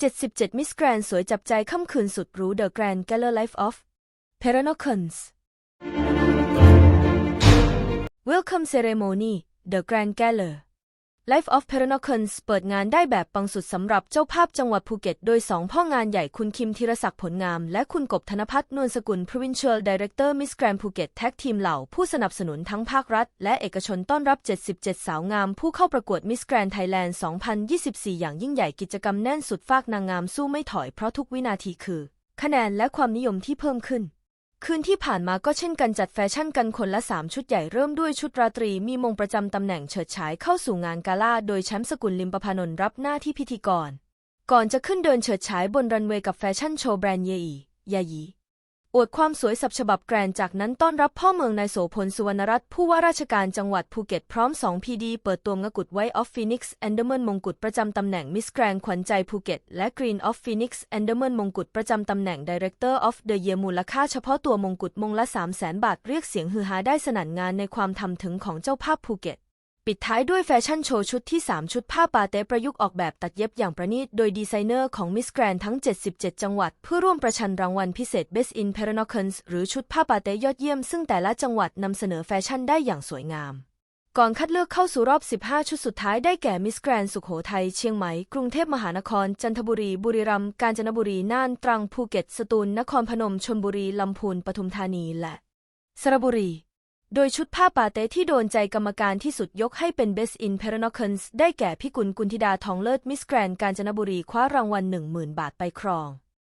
77 มิสแกรนสวยจับใจค่ำคืนสุดรู้ The Grand g a l l e r Life of p e r a n o c o n s Welcome Ceremony The Grand Gala Life of p e r n o c o n s เปิดงานได้แบบปังสุดสำหรับเจ้าภาพจังหวัดภูเก็ต โดยสองพ่องานใหญ่คุณคิมธีรศักดิ์ผลงาม และคุณกบธนพัฒน์นวลสกุล Provincial Director Miss Grand Phuket แท็กทีมเหล่า ผู้สนับสนุนทั้งภาครัฐ และเอกชนต้อนรับ 77 สาวงาม ผู้เข้าประกวด Miss Grand Thailand 2024 อย่างยิ่งใหญ่กิจกรรมแน่นสุดฟากนางงามสู้ไม่ถอยเพราะทุกวินาทีคือ คะแนนและความนิยมที่เพิ่มขึ้น คืนที่ผ่านมาก็เช่นกันจัดแฟชั่นกันคนละ 3 ชุดใหญ่เริ่มด้วยชุดราตรีมีมงประจำตำแหน่งเฉิดฉายเข้าสู่งานกาล่า โดยแชมป์สกุลลิมประพานนท์รับหน้าที่พิธีกร ก่อนจะขึ้นเดินเฉิดฉายบนรันเวย์กับแฟชั่นโชว์แบรนด์เยอียายี อวดความสวยสับฉบับแกรนจากนั้นต้อนรับพ่อเมืองนายโสพลสุวรรณรัตน์ผู้ว่าราชการจังหวัดภูเก็ตพร้อม 2 พีดีเปิดตัวงกุฎไวท์ออฟฟีนิกซ์แอนเดอร์เมนมงกุฎประจำตำแหน่งมิสแกรนขวัญใจภูเก็ตและกรีนออฟฟีนิกซ์แอนเดอร์เมนมงกุฎประจำตำแหน่งดีเรคเตอร์ออฟเดอะเยียมูลค่าเฉพาะตัวมงกุฎมงละ 3 0 0แสนบาท เรียกเสียงฮือฮาได้สนั่นงานในความทำถึงของเจ้าภาพภูเก็ต ปิดท้ายด้วยแฟชั่นโชว์ชุดที่ 3 ชุดผ้าปาเต้ประยุกต์ออกแบบตัดเย็บอย่างประณีต โดยดีไซเนอร์ของมิสแกรนทั้ง 77 จังหวัด เพื่อร่วมประชันรางวัลพิเศษ Best in p e r o n o c o n s หรือชุดผ้าปาเต้ยอดเยี่ยม ซึ่งแต่ละจังหวัดนำเสนอแฟชั่นได้อย่างสวยงาม ก่อนคัดเลือกเข้าสู่รอบ 15 ชุดสุดท้ายได้แก่มิสแกรนสุขโขทัยเชียงใหม่ กรุงเทพมหานคร จันทบุรี บุรีรัมย์ กาญจนบุรี น่าน ตรัง ภูเก็ต สตูล นครพนม ชลบุรี ลำพูน ปทุมธานี และสระบุรี โดยชุดผ้าปาเต้ที่โดนใจกรรมการที่สุดยกให้เป็น Best in p e r o n o c o n s ได้แก่พิกุลกุลธิดาทองเลิศมิสแกรนกาญจนบุรีคว้ารางวัล 10,000 บาทไปครอง